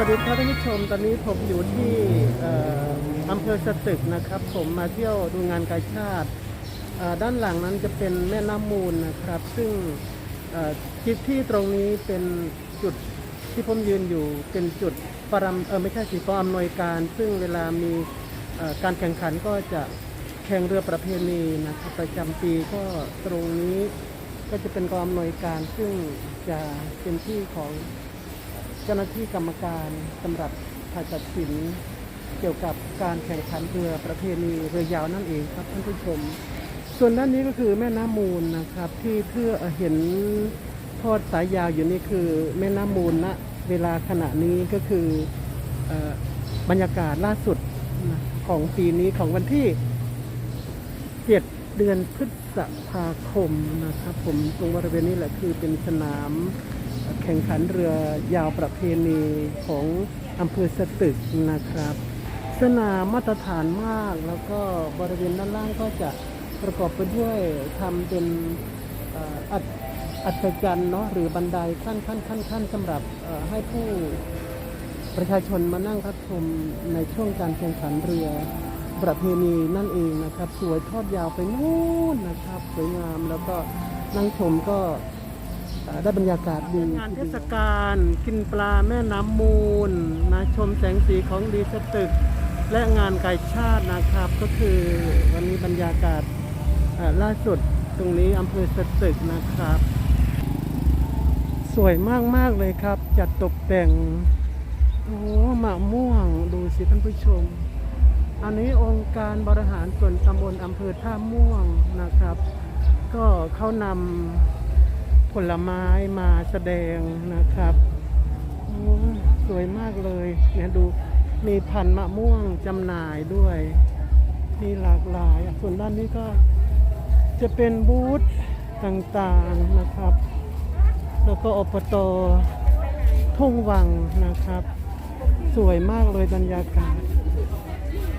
วัสดีครับท่านผู้ชม ตอนนี้ผมอยู่ที่อำเภอสตึกนะครับ ผมมาเที่ยวดูงานกาชาติ ด้านหลังนั้นจะเป็นแม่น้ำมูลนะครับ ซึ่งเอ่อที่ตรงนี้เป็นจุดที่ผมยืนอยู่เป็นจุดปรำเออไม่ใช่สิกองอำนวยการ ซึ่งเวลามีการแข่งขันก็จะแข่งเรือประเพณีนะครับประจำปีก็ตรงนี้ก็จะเป็นกองอำนวยการซึ่งจะเป็นที่ของ เจ้าหน้าที่กรรมการสำหรับถ่ายตัดสิน เกี่ยวกับการแข่งขันเรือประเพณีเรือยาวนั่นเองครับท่านผู้ชม ส่วนด้านนี้ก็คือแม่น้ำมูลนะครับ ที่เพื่อเห็นทอดสายยาวอยู่นี่คือแม่น้ำมูลณเวลาขณะนี้ก็คือออบรรยากาศล่าสุดนะของปีนี้ของวันที่ 7 เดือนพฤษภาคมนะครับ ผมตรงบริเวณนี้แหละคือเป็นสนาม แข่งขันเรือยาวประเพณีของอำเภอสตึกนะครับ สนามมาตรฐานมากแล้วก็บริเวณด้านล่างก็จะประกอบไปด้วยทำเป็นอัดอัศจรรย์เนาะหรือบันไดขั้นขั้นขั้นขั้นสำหรับให้ผู้ประชาชนมานั่งรับชมในช่วงการแข่งขันเรือประเพณีนั่นเองนะครับ สวยทอดยาวไปนู่นนะครับ สวยงามแล้วก็นั่งชมก็ ได้บรรยากาศดีงานเทศกาลกินปลาแม่น้ำมูลนะชมแสงสีของดีสตึก และงานไก่ชาตินะครับ ก็คือวันนี้บรรยากาศล่าสุดตรงนี้อำเภอสตึกนะครับ สวยมากมากเลยครับ จัดตกแต่งโอ้หมาม่วงดูสิท่านผู้ชม อันนี้องค์การบริหารส่วนตำบลอำเภอท่าม่วงนะครับ ก็เขานำ ผลไม้มาแสดงนะครับสวยมากเลยเนี่ยดูมีพันมะม่วงจำหน่ายด้วย มีหลากหลาย ส่วนด้านนี้ก็จะเป็นบูธต่างๆนะครับ แล้วก็อปตทุ่งวังนะครับ สวยมากเลยบรรยากาศ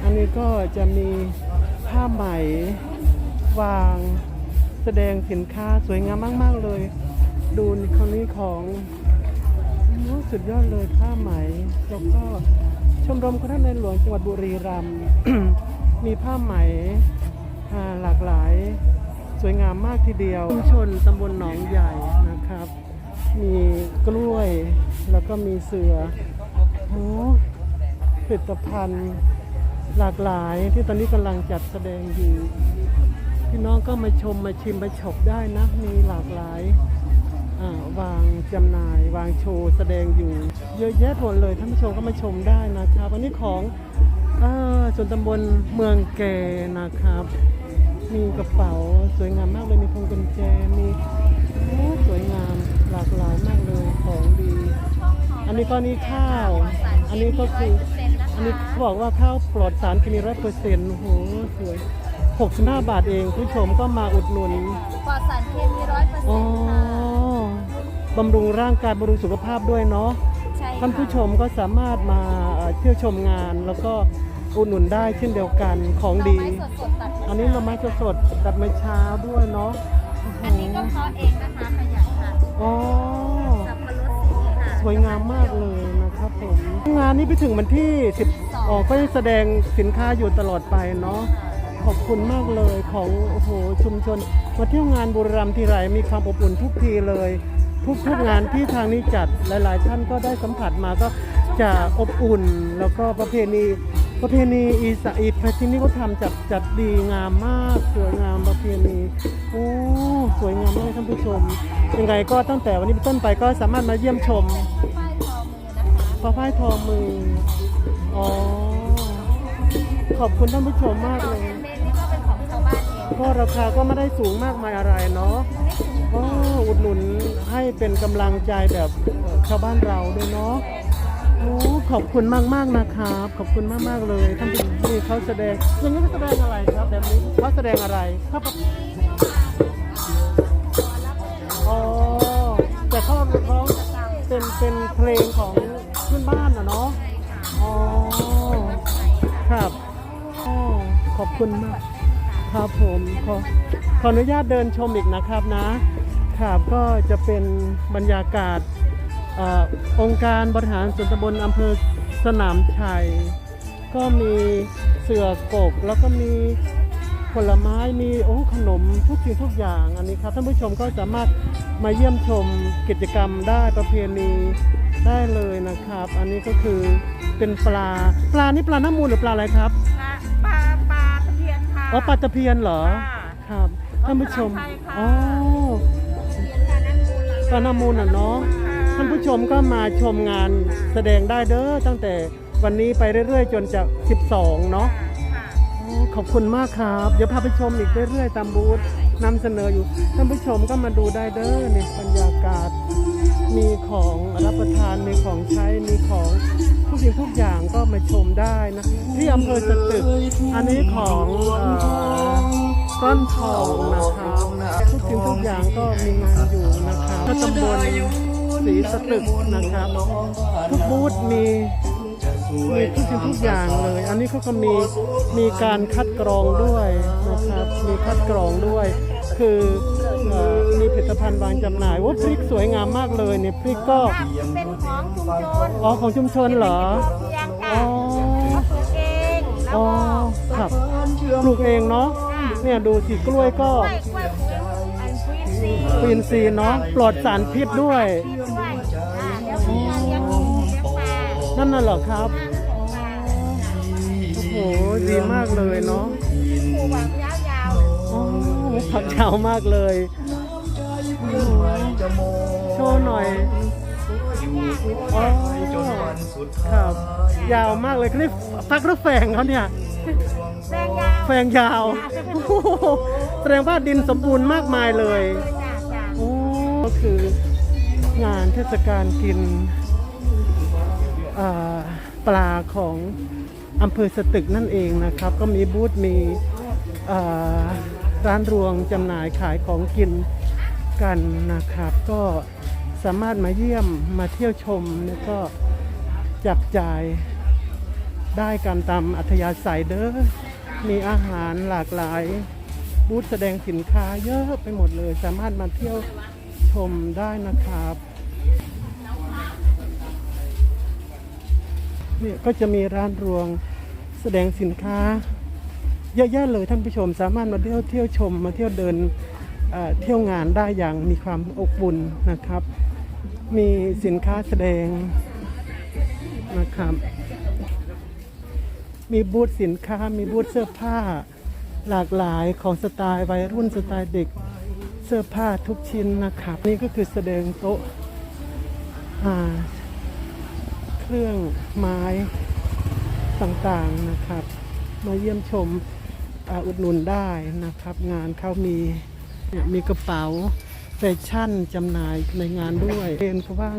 อันนี้ก็จะมีผ้าไหมวาง แสดงสินค้าสวยงามมาก ๆ เลย ดูคนนี้ของโอ้สุดยอดเลยผ้าไหม แล้วก็ชมรมคณะในหลวงจังหวัดบุรีรัมย์มีผ้าไหมหลากหลายสวยงามมากทีเดียวชุมชนตำบลหนองใหญ่นะครับ มีกล้วยแล้วก็มีเสือโอ้ผลิตภัณฑ์หลากหลายที่ตอนนี้กำลังจัดแสดงอยู่ พี่น้องก็มาชมมาชิมมาฉบได้นะ มีหลากหลายวางจำหน่ายวางโชว์แสดงอยู่ เยอะแยะหมดเลยท่านผู้ชมก็มาชมได้นะครับอันนี้ของอาส่วนตำบลเมืองแกนะครับ มีกระเป๋าสวยงามมากเลยมีพวงกุญแจมีสวยงามหลากหลายมากเลยของดี อันนี้ก็นี่ข้าว อันนี้ก็คืออันนี้เขาบอกว่าข้าวปลอดสารเคมีร้อยเปอร์เซ็นต์โอ้โหสวย 65 บาทเองผู้ชมก็มาอุดหนุนปลอดสารเคมีร้อยเปอร์อ๋เซ็อนต์ค่ะบำรุงร่างกายบำรุงสุขภาพด้วยเนาะ ใช่ค่ะท่านผู้ชมก็สามารถมาเอ่อเที่ยวชมงาน แล้วก็อุดหนุนได้เช่นเดียวกันของดี หน่อไม้สดๆตัดอันนี้เราไม้สดๆตัดไม้เช้าด้วยเนาะโโหอันนี้ก็เพาะเองนะคะขยายค่ะอ๋อ สับปะรดสีค่ะสวยงามมากเลยนะครับผม งานนี้ไปถึงวันที่ 10อ๋อก็จะแสดงสินค้าอยู่ตลอดไปเนาะ ขอบคุณมากเลยของโอ้โหชุมชนมาเที่ยวงานบุรีรัมย์ทีไรมีความอบอุ่นทุกทีเลย ทุกทุกงานที่ทางนี้จัดหลาย ๆ ท่านก็ได้สัมผัสมาก็จะอบอุ่น แล้วก็ประเพณีประเพณีอีสานอีประที่นี่ก็ทำจัดจัดดีงามมากสวยงามประเพณีโอ้สวยงามมากท่านผู้ชม ยังไงก็ตั้งแต่วันนี้เป็นต้นไปก็สามารถมาเยี่ยมชมป้ายทอมือนะคะพระพายทอมืออ๋อขอบคุณท่านผู้ชมมากเลย บ้านเพราะราคาก็ไม่ได้สูงมากมายอะไรเนาะก็อุดหนุนให้เป็นกำลังใจแบบชาวบ้านเราด้วยเนาะโอ้ขอบคุณมากมากนะครับ ขอบคุณมากมากเลยท่านผู้นี่เขาแสดงอย่างนี้เขาแสดงอะไรครับแบบนี้เขาแสดงอะไรเขาประอ๋อแต่เขาร้องเป็นเป็นเพลงของพื้นบ้านนะเนาะอ๋อครับอ๋อขอบคุณมาก ครับผมขอขออนุญาตเดินชมอีกนะครับนะครับก็จะเป็นบรรยากาศอองค์การบริหารส่วนตำบลอำเภอสนามชัย ก็มีเสือกกแล้วก็มีผลไม้มีโอ้ขนมทุกสิ่งทุกอย่างอันนี้ครับท่านผู้ชมก็สามารถมาเยี่ยมชมกิจกรรมได้ประเพณีได้เลยนะครับ อันนี้ก็คือเป็นปลาปลานี่ปลาน้ำมูลหรือปลาอะไรครับปลา อ๋อปลาตะเพียนเหรอ ค่ะครับท่านผู้ชมปลาไทยค่ะอ๋อตะเพียนปลาน้ำมูลปลาน้ำมูลอะเนาะ ท่านผู้ชมก็มาชมงานแสดงได้เด้อตั้งแต่วันนี้ไปเรื่อยๆ จนจะ12 เนาะค่ะโอ้ขอบคุณมากครับ เดี๋ยวพาไปชมอีกเรื่อยๆ ตามบูธนำเสนออยู่ ท่านผู้ชมก็มาดูได้เด้อเนี่ยบรรยากาศ มีของรับประทาน มีของใช้ มีของทุก สิ่งทุกอย่างก็มาชมได้นะ ที่อำเภอสตึก อันนี้ของเอ่อก้นทองนะครับทุกสิ่งทุกอย่างก็มีงานอยู่นะครับก็ตำบลสีสตึกนะครับทุกบูธมีมีทุกสิ่งทุกอย่างเลย อันนี้เขาก็มีมีการคัดกรองด้วยนะครับ มีคัดกรองด้วย คือ มีผลิตภัณฑ์วางจำหน่ายว่าพริกสวยงามมากเลยเนี่ยพริกก็เป็นของชุมชนอ๋อของชุมชนเหรอเพียงอ๋ค่ะอเขาปลูกเองแล้วอ๋อก็ครับปลูกเองเนาะเนี่ยดูสิกล้วยก็กล้วยกล้วยปุ๋ยอันปุ๋ยซีปอินทรีย์เนาะปลอดสารพิษด้วยซีด้วยอ่าเดี๋ยวมีเลี้ยงหมูเลี้ยงปลานั่นน่ะเหรอครับปลาโอ้โหดีมากเลยเนาะปลูกแบบยาวๆเลยอ๋อผักยาวมากเลย โอ้โหโชว์หน่อยอ๋อครับยาวมากเลยคลิปฟักหรือแฝงเขาเนี่ย แรงยาวแฝงยาวโอ้โหแสดงว่าดินสมบูรณ์มากมายเลยเลยจ้ะจ้ะโอ้ก็คืองานเทศกาลกินอ่าปลาของอำเภอสตึกนั่นเองนะครับ ก็มีบูธมีอ่าร้านรวงจำหน่ายขายของกิน กันนะครับ ก็สามารถมาเยี่ยมมาเที่ยวชมแล้วก็จับจ่ายได้กันตามอัธยาศัยเด้อมีอาหารหลากหลายบูธแสดงสินค้าเยอะไปหมดเลย สามารถมาเที่ยวชมได้นะครับเนี่ยก็จะมีร้านรวงแสดงสินค้า เยอะแยะเลยท่านผู้ชมสามารถมาเที่ยวเที่ยวชมมาเที่ยวเดิน เที่ยวงานได้อย่างมีความอบอุ่นนะครับ มีสินค้าแสดงนะครับ มีบูธสินค้ามีบูธเสื้อผ้าหลากหลายของสไตล์วัยรุ่นสไตล์เด็กเสื้อผ้าทุกชิ้นนะครับ นี่ก็คือแสดงโต๊ะอ่าเครื่องไม้ต่างๆนะครับ มาเยี่ยมชมออุดหนุนได้นะครับ งานเขามี มีกระเป๋าแฟชั่นจำหน่ายในงานด้วยเป็นเขาว่าง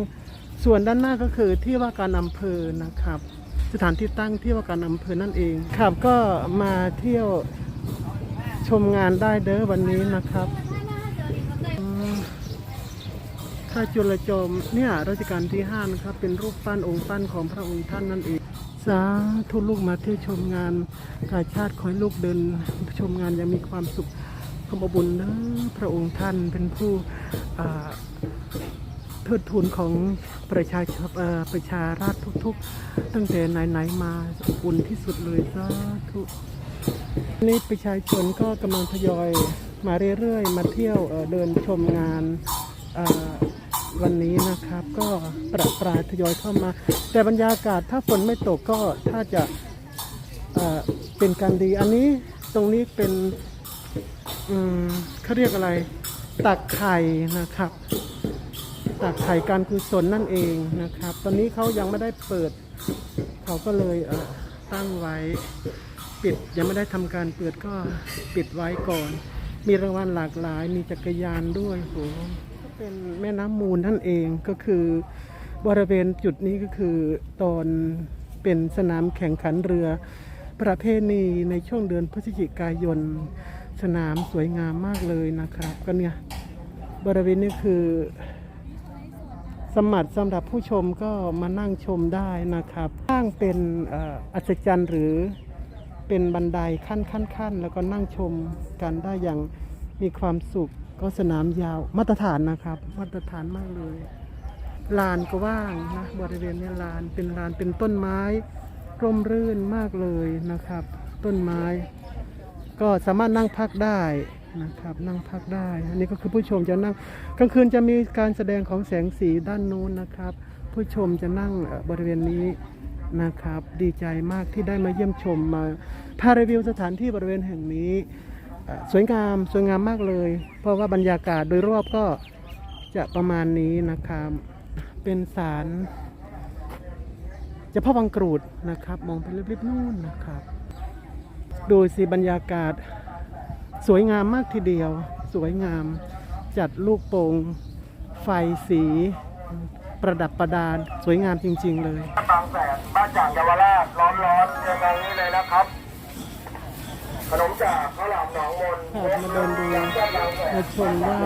ส่วนด้านหน้าก็คือที่ว่าการอำเภอนะครับ สถานที่ตั้งที่ว่าการอำเภอนั่นเองครับก็มาเที่ยวชมงานได้เด้อวันนี้นะครับอืมข้าจุลโจมเนี่ยรัชกาลที่5นะครับเป็นรูปปั้นองค์ปั้นของพระองค์ท่านนั่นเองสาธุลูกมาเที่ยวชมงานกาชาติขอให้ลูกเดินชมงานย่างมีความสุขขอบบุญเด้อ พระองค์ท่านเป็นผู้เทิดทูนของประชาชนประชาราษฎร์ทุกๆ ตั้งแต่ไหนๆมาอุ่นที่สุดเลยสาธุนี่ประชาชนก็กำลังทยอยมาเรื่อยๆ มาเที่ยวเดินชมงานวันนี้นะครับ ก็ประปรายทยอยเข้ามา แต่บรรยากาศถ้าฝนไม่ตกก็ถ้าจะเป็นการดีอันนี้ตรงนี้เป็น เขาเรียกอะไร ตักไข่นะครับ ตักไข่การกุศลนั่นเองนะครับ ตอนนี้เขายังไม่ได้เปิด เขาก็เลยเออตั้งไว้ปิดยังไม่ได้ทำการเปิดก็ปิดไว้ก่อน มีรางวัลหลากหลาย มีจักรยานด้วยโหก็เป็นแม่น้ำมูลนั่นเองก็คือบริเวณจุดนี้ก็คือตอนเป็นสนามแข่งขันเรือประเพณีในช่วงเดือนพฤศจิกายน สนามสวยงามมากเลยนะครับ ก็เนี่ยบริเวณนี้คือ สมัครสำหรับผู้ชมก็มานั่งชมได้นะครับสร้างเป็นอัศจรรย์หรือเป็นบันไดขั้นขั้นขั้นแล้วก็นั่งชมกันได้อย่างมีความสุขก็สนามยาวมาตรฐานนะครับ มาตรฐานมากเลยลานก็ว่างนะบริเวณนี้ลานเป็นลานเป็นต้นไม้ร่มรื่นมากเลยนะครับ ต้นไม้ ก็สามารถนั่งพักได้นะครับนั่งพักได้ อันนี้ก็คือผู้ชมจะนั่งกลางคืนจะมีการแสดงของแสงสีด้านนู้นนะครับ ผู้ชมจะนั่งบริเวณนี้นะครับ ดีใจมากที่ได้มาเยี่ยมชมมาพารีวิวสถานที่บริเวณแห่งนี้สวยงามสวยงามมากเลย เพราะว่าบรรยากาศโดยรอบก็จะประมาณนี้นะครับ เป็นศาลเจ้าพ่อวังกรูดนะครับ มองไปริบๆนู่นนะครับ ดูสิบรรยากาศ สวยงามมากทีเดียว สวยงามจัดลูกโป่งไฟสี ประดับประดาสวยงามจริง ๆ เลยบางแสนบ้านจากเยาวราชร้อนๆอย่างนี้เลยนะครับขนมจากข้าวหลามหนองมนค่ะมาเดินดูมาชมได้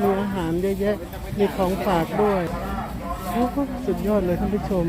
มีอาหารเยอะแยะมีของฝากด้วยโอ้โหสุดยอดเลยท่านผู้ชม